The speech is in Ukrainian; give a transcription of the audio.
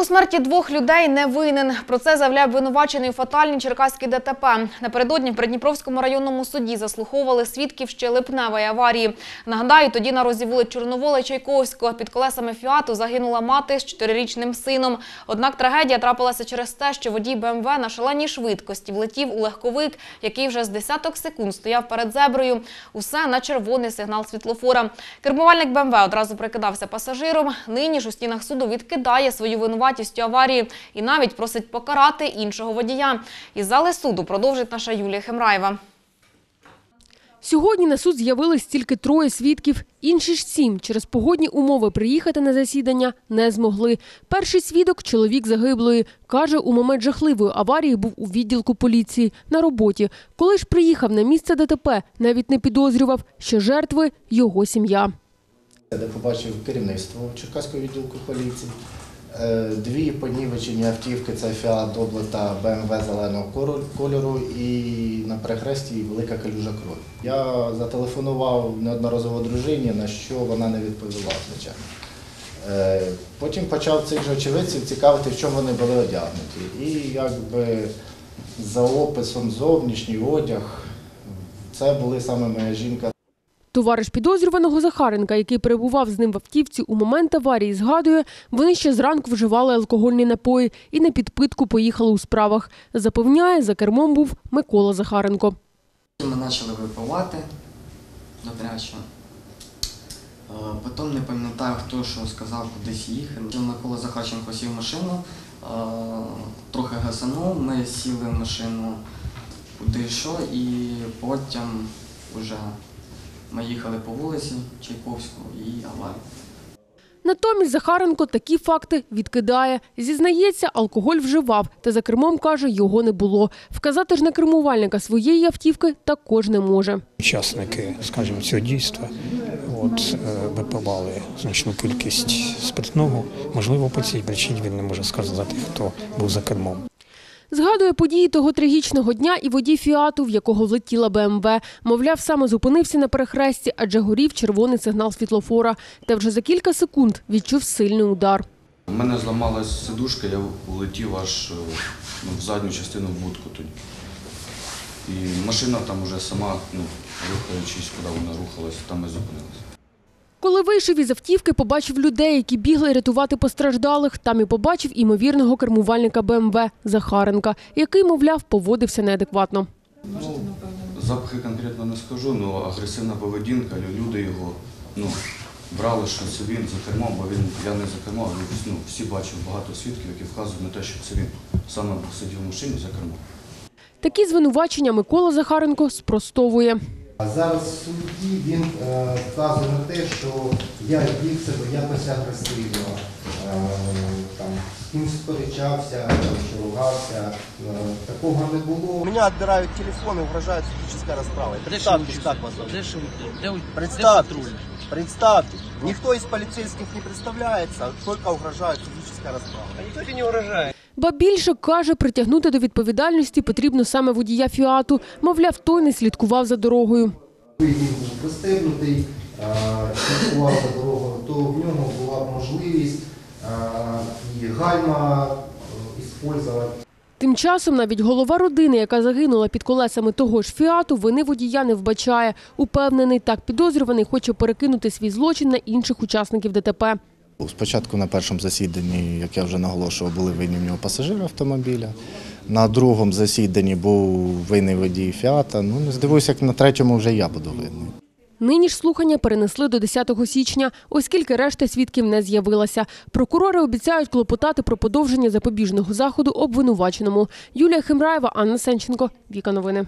У смерті двох людей не винен. Про це заявляє обвинувачений у фатальній черкаській ДТП. Напередодні в Придніпровському районному суді заслуховували свідків ще липневої аварії. Нагадаю, тоді на розі вулиць Чорновола Чайковського під колесами Фіату загинула мати з чотирирічним сином. Однак трагедія трапилася через те, що водій БМВ на шаленій швидкості влетів у легковик, який вже з десяток секунд стояв перед зеброю. Усе на червоний сигнал світлофора. Кермувальник БМВ одразу прикидався пасажиром. Нині ж у стінах суду відкидає свою винуватість у аварії і навіть просить покарати іншого водія. Із зали суду продовжить наша Юлія Хемраєва. Сьогодні на суд з'явились тільки троє свідків. Інші ж сім через погодні умови приїхати на засідання не змогли. Перший свідок – чоловік загиблої. Каже, у момент жахливої аварії був у відділку поліції на роботі. Коли ж приїхав на місце ДТП, навіть не підозрював, що жертви – його сім'я. де побачив керівництво Черкаського відділку поліції. Е, Дві понівечені автівки це Fiat Doblo та BMW зеленого кольору і на перехресті велика калюжа крові. Я зателефонував неодноразово дружині, на що вона не відповіла, звичайно. Е, Потім почав цих же очевидців цікавити, в чому вони були одягнуті. І якби за описом зовнішній одяг, це були саме моя жінка Товариш підозрюваного Захаренка, який перебував з ним в автівці у момент аварії, згадує, вони ще зранку вживали алкогольні напої і на підпитку поїхали у справах. Запевняє, за кермом був Микола Захаренко. Ми почали випивати добряче. Потім не пам'ятаю, хто що сказав кудись їхати. Микола Захарченко сів в машину, е, трохи гасанув, ми сіли в машину куди що, і потім вже ми їхали по вулиці Чайковського і аварія. Натомість Захаренко такі факти відкидає. Зізнається, алкоголь вживав, та за кермом каже, його не було. Вказати ж на кермувальника своєї автівки також не може. Учасники, скажімо, цього дійства от, е, випивали значну кількість спиртного. Можливо, по цій причині він не може сказати, хто був за кермом. Згадує події того трагічного дня і водій фіату, в якого влетіла БМВ. Мовляв, саме зупинився на перехресті, адже горів червоний сигнал світлофора. Та вже за кілька секунд відчув сильний удар. У мене зламалась сидушка, я влетів аж е, ну, в задню частину будку тоді. І машина там уже сама, ну, рухаючись, куди вона рухалась, там і зупинилася. Коли вийшов із автівки, побачив людей, які бігли рятувати постраждалих. Там і побачив імовірного кермувальника БМВ Захаренка, який, мовляв, поводився неадекватно. Ну, запахи конкретно не скажу, але агресивна поведінка, люди його ну, брали, що це він за кермом, бо він, я не за кермом, ну, всі бачив багато свідків, які вказують на те, що це він саме сидів в машині за кермом. Такі звинувачення Микола Захаренко спростовує. А зараз в суді він е, вказує на те, що я вів себе якось агресивно, е, там, з кимось сперечався, що ругався. Е, такого не було. У меня отбирают телефон и угрожают физической расправой. Представьтесь, как вас зовут? Де? Де, Представьтесь, представьтесь. Никто из полицейских не представляется, только угрожают физической расправой. А никто тебе не угрожает. Ба більше каже, притягнути до відповідальності потрібно саме водія фіату. Мовляв, той не слідкував за дорогою. Він був пристебнутий, слідкував за дорогою, то в нього була б можливість і гальма іспользувати. Тим часом навіть голова родини, яка загинула під колесами того ж фіату, вини водія не вбачає. Упевнений, так підозрюваний хоче перекинути свій злочин на інших учасників ДТП. Спочатку на першому засіданні, як я вже наголошував, були винні в нього пасажири автомобіля. На другому засіданні був винний водій Фіата. Ну, не здивуюся, як на третьому вже я буду винний. Нині ж слухання перенесли до 10 січня, оскільки решта свідків не з'явилася. Прокурори обіцяють клопотати про подовження запобіжного заходу обвинуваченому. Юлія Хемраєва, Анна Сенченко. Віка новини.